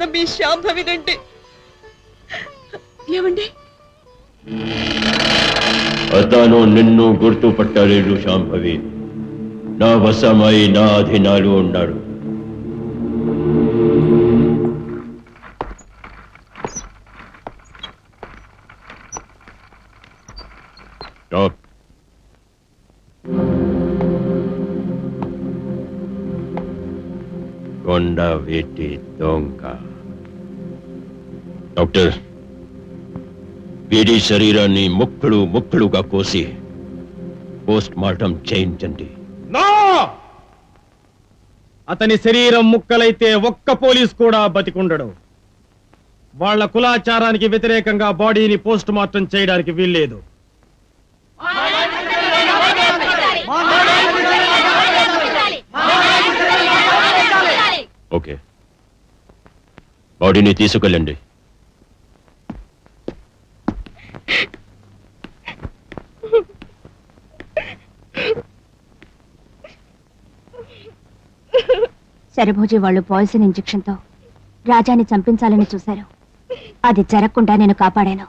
బ్రతుకుతున్న మీ శాంభవినండి ఏమండి? అతను నిన్ను గుర్తుపట్టలేడు శాంభవి. నా వశమై నా అధీనాలు ఉన్నాడు. కొండ వేటి దొంగ. డాక్టర్ వీడి శరీరాన్ని ముక్కలు ముక్కలుగా కోసి పోస్ట్ మార్టం చేయించండి. నో! అతని శరీరం ముక్కలైతే ఒక్క పోలీస్ కూడా బతికుండడు. వాళ్ళ కులాచారానికి వ్యతిరేకంగా బాడీని పోస్ట్ మార్టం చేయడానికి వీల్లేదు. ఓకే. బాడీని తీసుకెళ్ళండి. శరభోజి వాళ్ళు పాయిజన్ ఇంజెక్షన్తో రాజాని చంపించాలని చూశారు. అది జరగకుండా నేను కాపాడాను.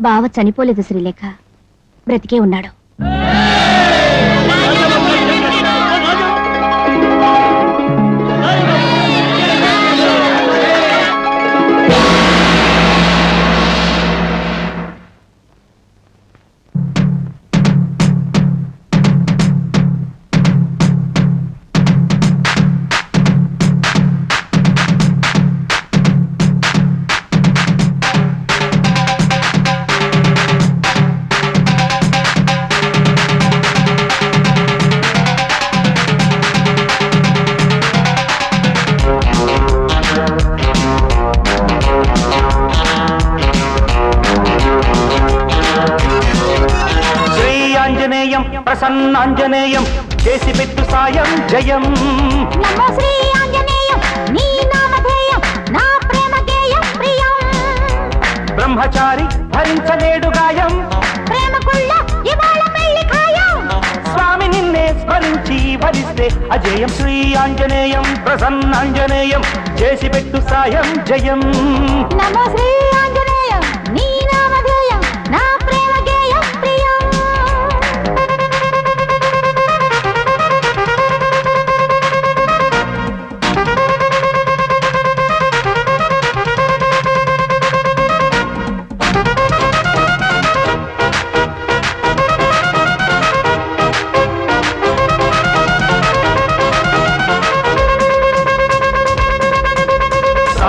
బావ చనిపోలేదు శ్రీలేఖ. బ్రతికే ఉన్నాడు. ప్రసన్నాంజనేయం చేసి పెట్టు సాయం జయం. బ్రహ్మచారి భరించలేడు గాయం. స్వామి నిన్నే స్మరించి భరిస్తే అజేయం శ్రీ ఆంజనేయం ప్రసన్నాంజనేయం చేసి పెట్టు సాయం జయం. నమో శ్రీ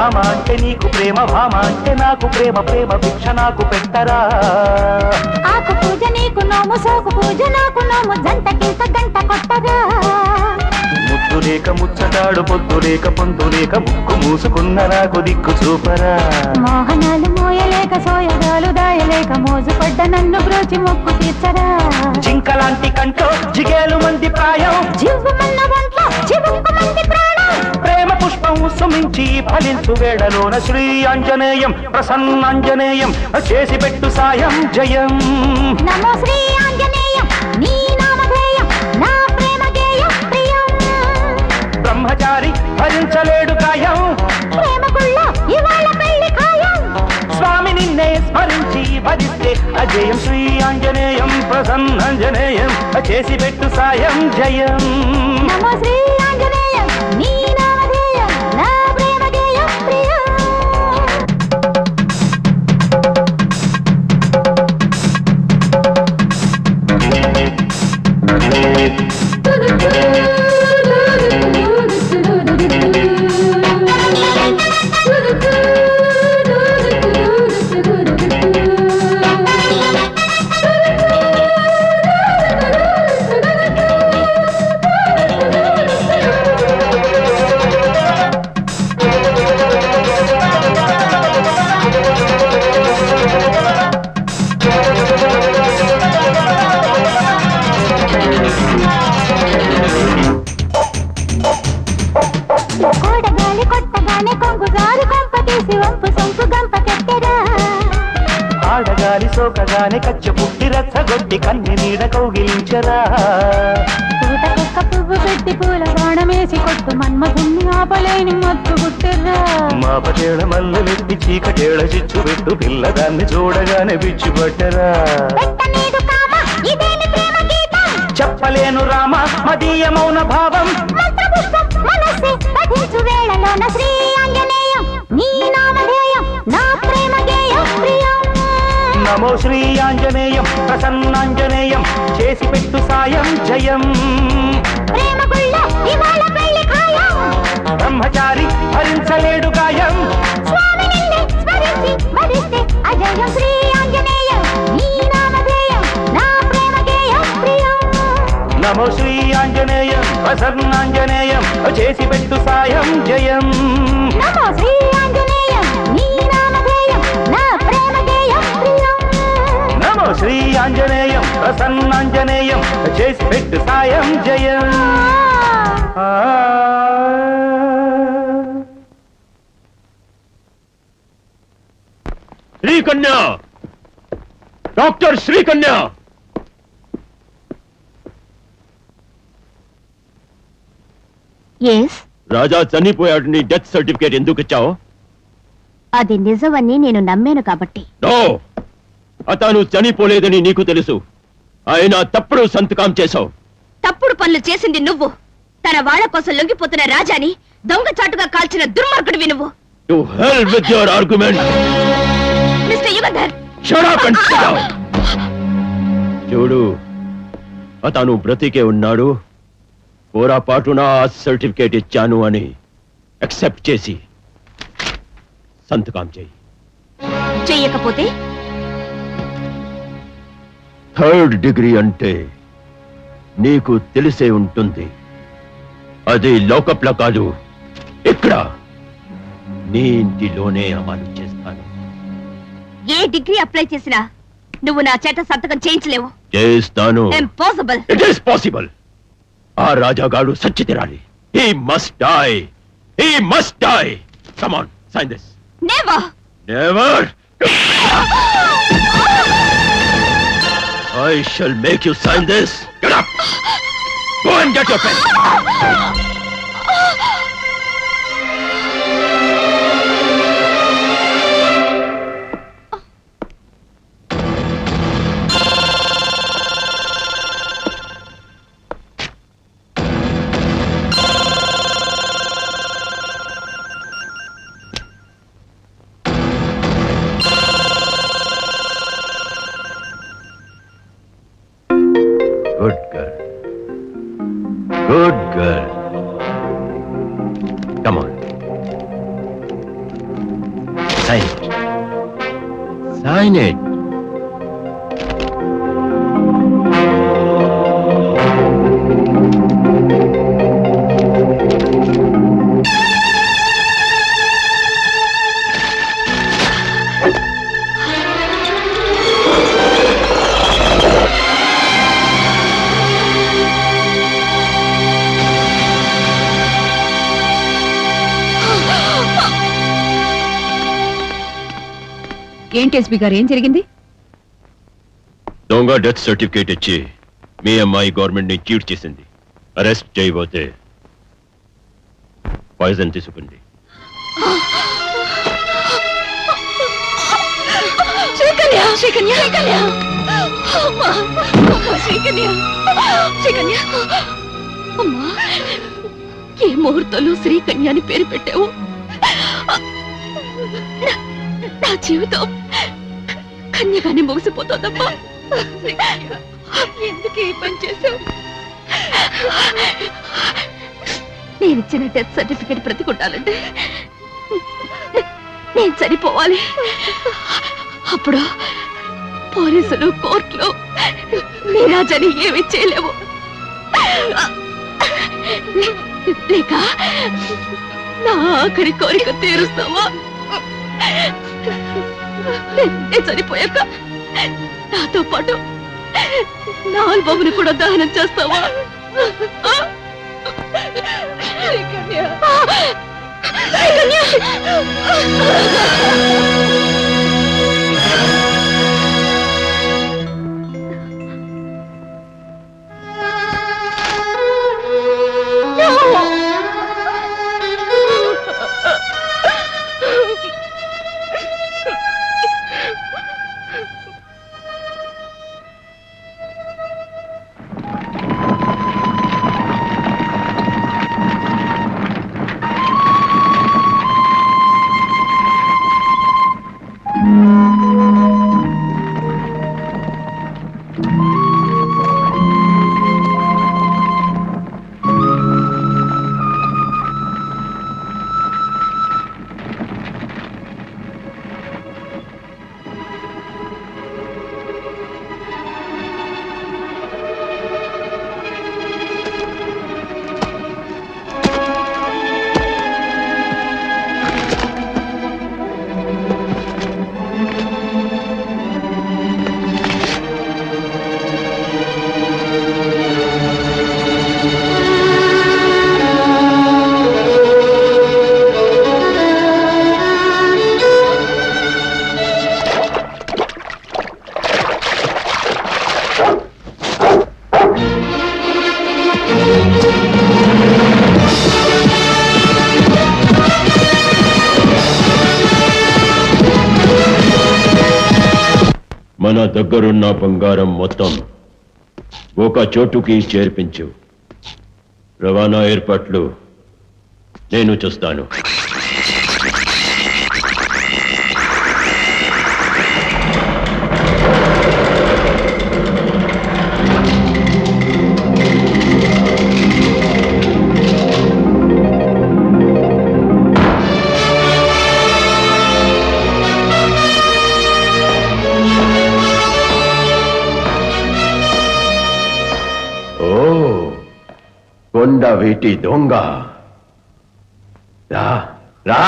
రామ అంటే నీకు ప్రేమ భామ అంటే నాకు ప్రేమ ప్రేమ భిక్ష నాకు పెట్టరా. ఆకు పూజ నీకు నోము సోకు పూజ నాకు నోము జంట కింత గంట కొట్టగా ముద్దు లేక ముచ్చటాడు పొద్దు లేక పొందు లేక ముక్కు మూసుకున్న నాకు దిక్కు చూపరా. మోహనాలు మోయలేక సోయగాలు దాయలేక మోజు పడ్డ నన్ను బ్రోచి మొక్కు తీర్చరా. జింకలాంటి కంటో జిగేలు మంది ప్రాయం. జివ్వుమన్న ఒంట్లో చివుక్కు మంది ప్రేమ సుమించి ఫలించు వేళలోన శ్రీ ఆంజనేయం ప్రసన్నాంజనేయం చేసి పెట్టు సాయం జయం. నమో శ్రీ ఆంజనేయం నీ నామధేయం నా ప్రేమ గేయం ప్రియం. బ్రహ్మచారి భరించలేడు కాయం. ప్రేమకుళ్ళ ఇవాళ పెళ్ళి ఖాయం. స్వామి నిన్నే స్మరించి భరిస్తే అజయం శ్రీ ఆంజనేయం ప్రసన్నాంజనేయం చేసి పెట్టు సాయం జయం. నమో శ్రీ సోకగానే కచ్చ పుట్టి రచ్చగొట్టి కన్ని నీడ కౌగిలించరా. వేసి కొట్టు మన్మధుణ్ణి ఆపలేని మత్తు మా పటేళ మల్లెలెత్తి చీకటేళ చిచ్చు పెట్టు చూడగానే పిచ్చి పట్టరా. చెప్పలేను రామ మదీయ మౌన భావం. మంత్రపుష్పం మనస్సే పఠించు వేళలోన శ్రీ నమో శ్రీ ఆంజనేయం ప్రసన్నాంజనేయం చేసి పెట్టు సాయం జయం బ్రహ్మచారి భరించలేడు గాయం అజయం శ్రీ ఆంజనేయం నమో శ్రీ ఆంజనేయం ప్రసన్నాంజనేయం చేసి పెట్టు సాయం జయం నమో శ్రీ ఆంజనేయం శ్రీ ఆంజనేయం ప్రసన్నాంజనేయం చేసి పెట్టు సాయం జయం. శ్రీకన్య! డాక్టర్ శ్రీకన్య! ఎస్ రాజా చనిపోయాడు నీ డెత్ సర్టిఫికేట్ ఎందుకు ఇచ్చావు? అది నిజమని నేను నమ్మాను కాబట్టి. నో! అతను చనిపోలేదని నీకు తెలుసు. ఆయన తప్పుడు సంతకం చేశావు. తప్పుడు పనులు చేసింది నువ్వు. తన వాళ్ళ కోసం లొంగిపోతున్న రాజాని దొంగచాటుగా కాల్చిన దుర్మార్గుడివి నువ్వు. To hell with your argument mister Yugandhar. చూడు అతను బ్రతికే ఉన్నాడు. పోరాపాటున ఆ సర్టిఫికేట్ ఇచ్చాను అని అక్సెప్ట్ చేసి సంతకం చేయి. చెయ్యకపోతే థర్డ్ డిగ్రీ అంటే నీకు తెలిసే ఉంటుంది. అది లోకప్ల కాదు. ఇక్కడ నీ ఇంటిలోనే అమలు చేస్తాను. ఏ డిగ్రీ అప్లై చేసినా నువ్వు నా చేత సంతకం చేయించలేవు. చేస్తాను. ఇంపాసిబుల్ ఇట్ ఈస్ పాసిబుల్ ఆ రాజాగాడు సచ్చి Tirali he must die he must die come on sign this never never I shall make you sign this. Get up! Go and get your pen. ఏంటి ఎస్పీ గారు ఏం జరిగింది? దొంగ డెత్ సర్టిఫికేట్ ఇచ్చి మీ అమ్మాయి గవర్నమెంట్ని చీట్ చేసింది. అరెస్ట్ చేయబోతే పాయిజన్ తీసుకుంది. శ్రీకన్య! శ్రీకన్య! శ్రీకన్య! అమ్మా! అమ్మా, శ్రీకన్య! శ్రీకన్య! అమ్మా! ఏ ముహూర్తంలో శ్రీకన్య అని పేరు పెట్టావు. నా జీవితం కన్యగానే ముగిసిపోతోందమ్మా ఎందుకు ఈ పని చేశావు? నేను ఇచ్చిన డెత్ సర్టిఫికేట్ బ్రతికుండాలంటే నేను చనిపోవాలి. అప్పుడు పోలీసులు కోర్టులు నీరాజని ఏమి చేయలేవు. లేక నా ఆఖరి కోరిక తీరుస్తావా? నేను చనిపోయాక నాతో పాటు నా ఆల్బమ్ని కూడా దహనం చేస్తావా శ్రీకన్య. శ్రీకన్య. దగ్గరున్న బంగారం మొత్తం ఒక చోటుకి చేర్పించు. రవాణా ఏర్పాట్లు నేను చూస్తాను. కొండ వీటి దొంగ. రా రా.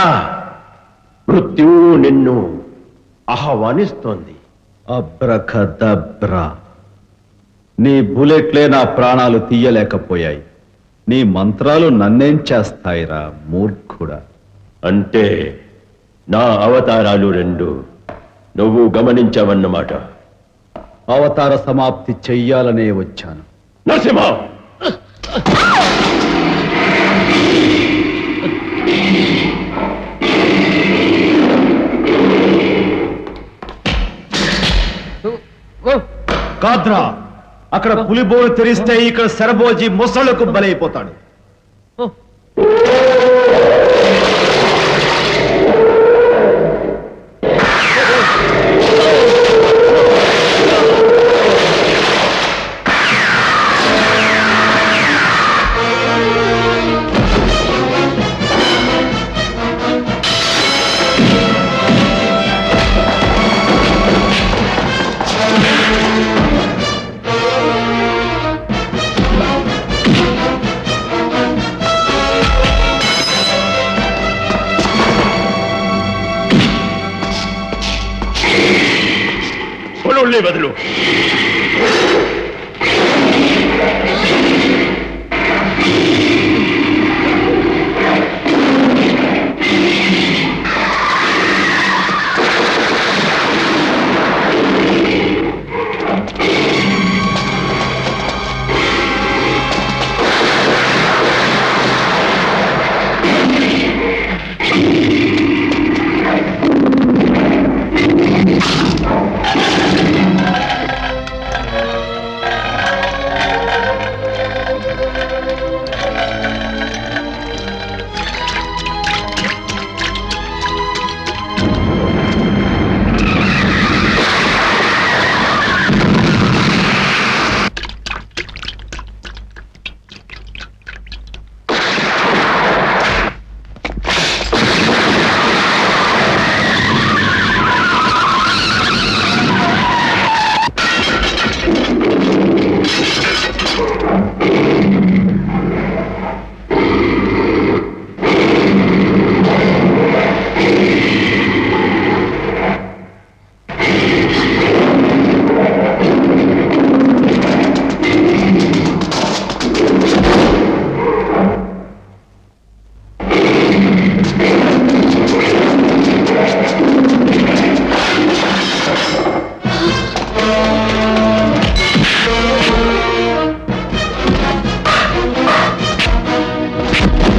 మృత్యువు నిన్ను ఆహ్వానిస్తోంది. అబ్రఖదబ్రా నీ బుల్లెట్లే నా ప్రాణాలు తీయలేకపోయాయి. నీ మంత్రాలు నన్నేం చేస్తాయిరా మూర్ఖుడా. అంటే నా అవతారాలు రెండు నువ్వు గమనించవన్నమాట. అవతార సమాప్తి చెయ్యాలనే వచ్చాను. నరసింహ! కాద్రా అక్కడ పులిబోలు తెరిస్తే ఇక్కడ సరబోజీ ముసళ్ళకు బలైపోతాడు.